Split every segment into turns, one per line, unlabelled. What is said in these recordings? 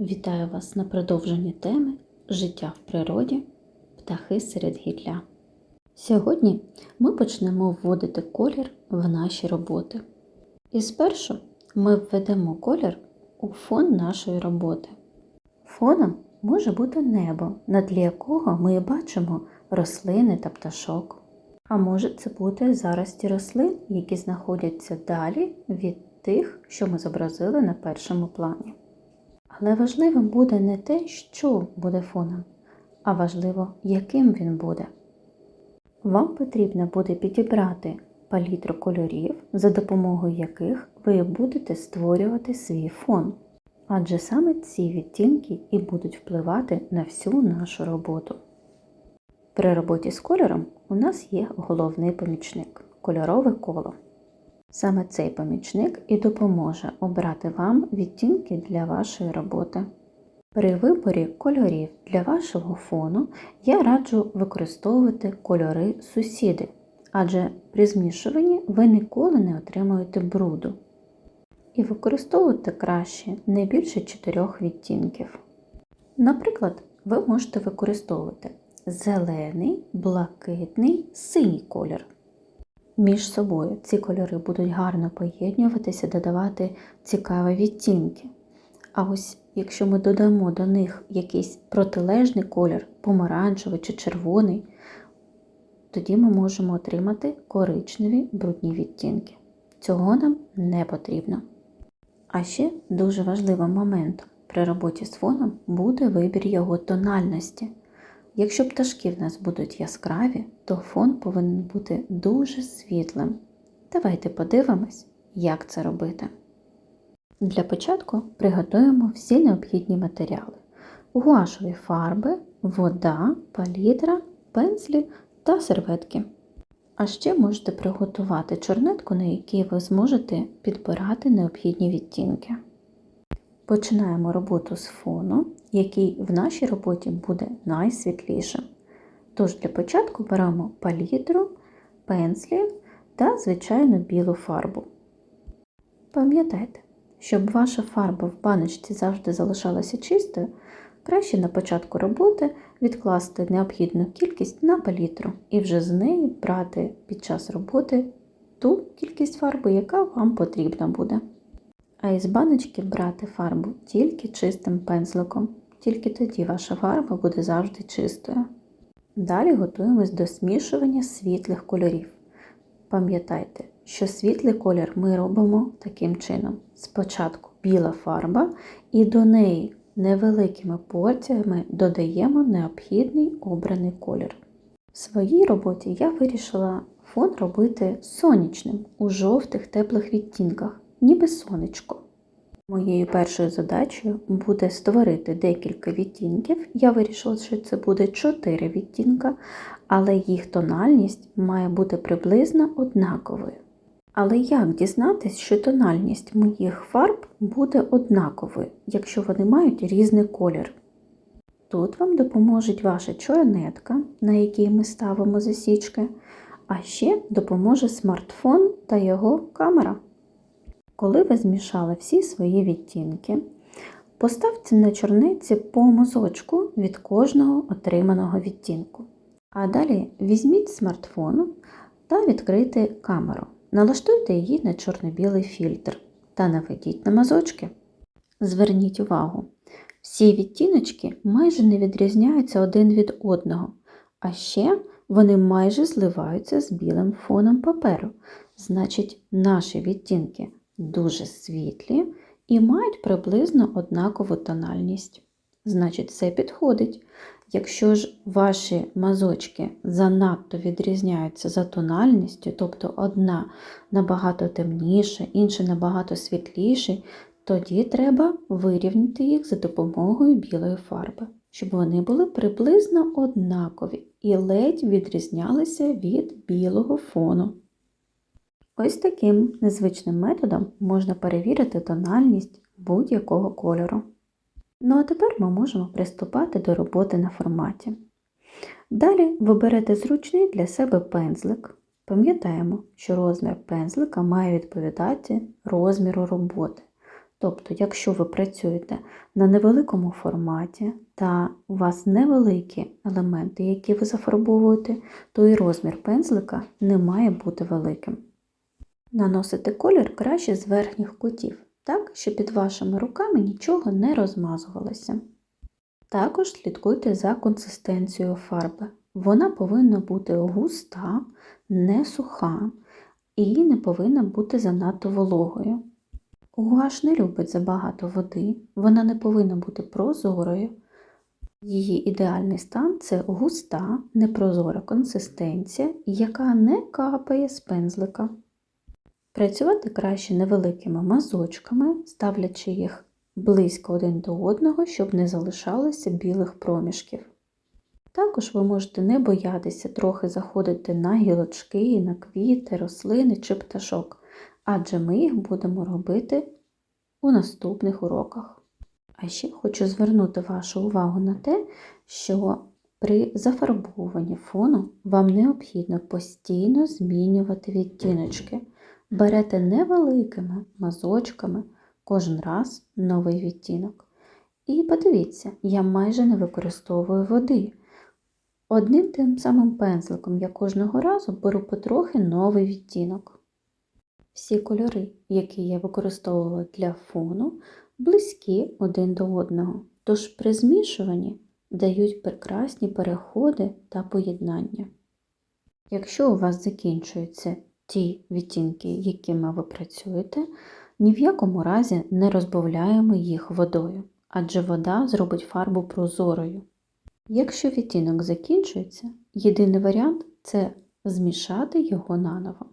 Вітаю вас на продовженні теми Життя в природі, птахи серед гілля. Сьогодні ми почнемо вводити колір в наші роботи. І спершу ми введемо колір у фон нашої роботи. Фоном може бути небо, на тлі якого ми бачимо рослини та пташок. А може це бути зарості рослин, які знаходяться далі від тих, що ми зобразили на першому плані. Але важливим буде не те, що буде фоном, а важливо, яким він буде. Вам потрібно буде підібрати палітру кольорів, за допомогою яких ви будете створювати свій фон. Адже саме ці відтінки і будуть впливати на всю нашу роботу. При роботі з кольором у нас є головний помічник кольорове коло. Саме цей помічник і допоможе обрати вам відтінки для вашої роботи. При виборі кольорів для вашого фону я раджу використовувати кольори сусіди, адже при змішуванні ви ніколи не отримуєте бруду. І використовувати краще не більше 4 відтінків. Наприклад, ви можете використовувати зелений, блакитний, синій колір. Між собою ці кольори будуть гарно поєднюватися, додавати цікаві відтінки. А ось якщо ми додамо до них якийсь протилежний колір, помаранчевий чи червоний, тоді ми можемо отримати коричневі брудні відтінки. Цього нам не потрібно. А ще дуже важливим моментом при роботі з фоном буде вибір його тональності. Якщо пташки в нас будуть яскраві, то фон повинен бути дуже світлим. Давайте подивимось, як це робити. Для початку приготуємо всі необхідні матеріали: гуашові фарби, вода, палітра, пензлі та серветки. А ще можете приготувати чорнетку, на якій ви зможете підбирати необхідні відтінки. Починаємо роботу з фону, який в нашій роботі буде найсвітлішим. Тож для початку беремо палітру, пензлі та звичайну білу фарбу. Пам'ятайте, щоб ваша фарба в баночці завжди залишалася чистою, краще на початку роботи відкласти необхідну кількість на палітру і вже з неї брати під час роботи ту кількість фарби, яка вам потрібна буде. А із баночки брати фарбу тільки чистим пензликом, тільки тоді ваша фарба буде завжди чистою. Далі готуємось до смішування світлих кольорів. Пам'ятайте, що світлий колір ми робимо таким чином: спочатку біла фарба, і до неї невеликими порціями додаємо необхідний обраний колір. В своїй роботі я вирішила фон робити сонячним у жовтих теплих відтінках ніби сонечко. Моєю першою задачею буде створити декілька відтінків. Я вирішила, що це буде 4 відтінка, але їх тональність має бути приблизно однаковою. Але як дізнатися, що тональність моїх фарб буде однаковою, якщо вони мають різний колір? Тут вам допоможе ваша чорнетка, на якій ми ставимо засічки, а ще допоможе смартфон та його камера. Коли ви змішали всі свої відтінки, поставте на чорниці по мазочку від кожного отриманого відтінку. А далі візьміть смартфон та відкрийте камеру. Налаштуйте її на чорно-білий фільтр та наведіть на мазочки. Зверніть увагу, всі відтіночки майже не відрізняються один від одного, а ще вони майже зливаються з білим фоном паперу. Значить, наші відтінки дуже світлі і мають приблизно однакову тональність. Значить, це підходить. Якщо ж ваші мазочки занадто відрізняються за тональністю, тобто одна набагато темніша, інша набагато світліша, тоді треба вирівняти їх за допомогою білої фарби, щоб вони були приблизно однакові і ледь відрізнялися від білого фону. Ось таким незвичним методом можна перевірити тональність будь-якого кольору. Ну а тепер ми можемо приступати до роботи на форматі. Далі ви берете зручний для себе пензлик. Пам'ятаємо, що розмір пензлика має відповідати розміру роботи. Тобто, якщо ви працюєте на невеликому форматі та у вас невеликі елементи, які ви зафарбовуєте, то і розмір пензлика не має бути великим. Наносити колір краще з верхніх кутів, так, щоб під вашими руками нічого не розмазувалося. Також слідкуйте за консистенцією фарби. Вона повинна бути густа, не суха і не повинна бути занадто вологою. Гуаш не любить забагато води, вона не повинна бути прозорою. Її ідеальний стан це густа, непрозора консистенція, яка не капає з пензлика. Працювати краще невеликими мазочками, ставлячи їх близько один до одного, щоб не залишалося білих проміжків. Також ви можете не боятися трохи заходити на гілочки, на квіти, рослини чи пташок, адже ми їх будемо робити у наступних уроках. А ще хочу звернути вашу увагу на те, що при зафарбовуванні фону вам необхідно постійно змінювати відтіночки. Берете невеликими мазочками кожен раз новий відтінок. І подивіться, я майже не використовую води. Одним тим самим пензликом я кожного разу беру потрохи новий відтінок. Всі кольори, які я використовувала для фону, близькі один до одного, тож при змішуванні дають прекрасні переходи та поєднання. Якщо у вас закінчуються ті відтінки, якими ви працюєте, ні в якому разі не розбавляємо їх водою, адже вода зробить фарбу прозорою. Якщо відтінок закінчується, єдиний варіант це змішати його наново.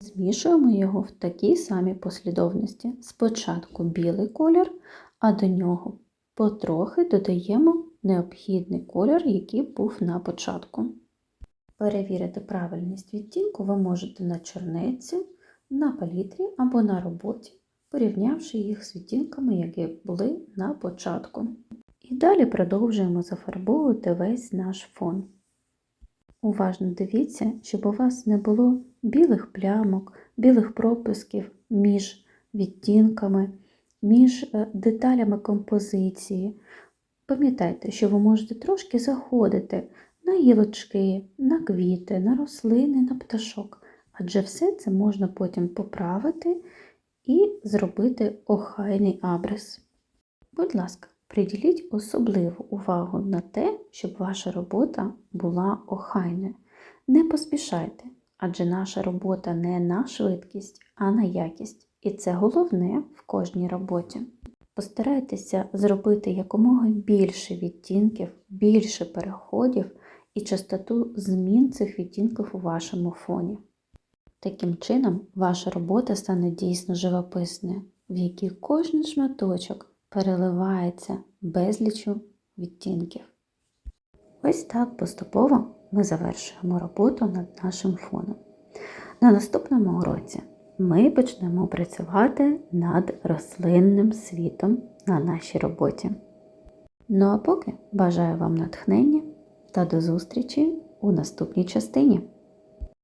Змішуємо його в такій самій послідовності. Спочатку білий колір, а до нього потрохи додаємо необхідний колір, який був на початку. Перевірити правильність відтінку ви можете на чорнеці, на палітрі або на роботі, порівнявши їх з відтінками, які були на початку. І далі продовжуємо зафарбовувати весь наш фон. Уважно дивіться, щоб у вас не було білих плямок, білих пропусків між відтінками, між е, деталями композиції. Пам'ятайте, що ви можете трошки заходити на гілочки, на квіти, на рослини, на пташок, адже все це можна потім поправити і зробити охайний абрис. Будь ласка, приділіть особливу увагу на те, щоб ваша робота була охайною. Не поспішайте, адже наша робота не на швидкість, а на якість. І це головне в кожній роботі. Постарайтеся зробити якомога більше відтінків, більше переходів і частоту змін цих відтінків у вашому фоні. Таким чином, ваша робота стане дійсно живописною, в якій кожен шматочок переливається безлічу відтінків. Ось так поступово ми завершуємо роботу над нашим фоном. На наступному уроці ми почнемо працювати над рослинним світом на нашій роботі. Ну а поки бажаю вам натхнення та до зустрічі у наступній частині.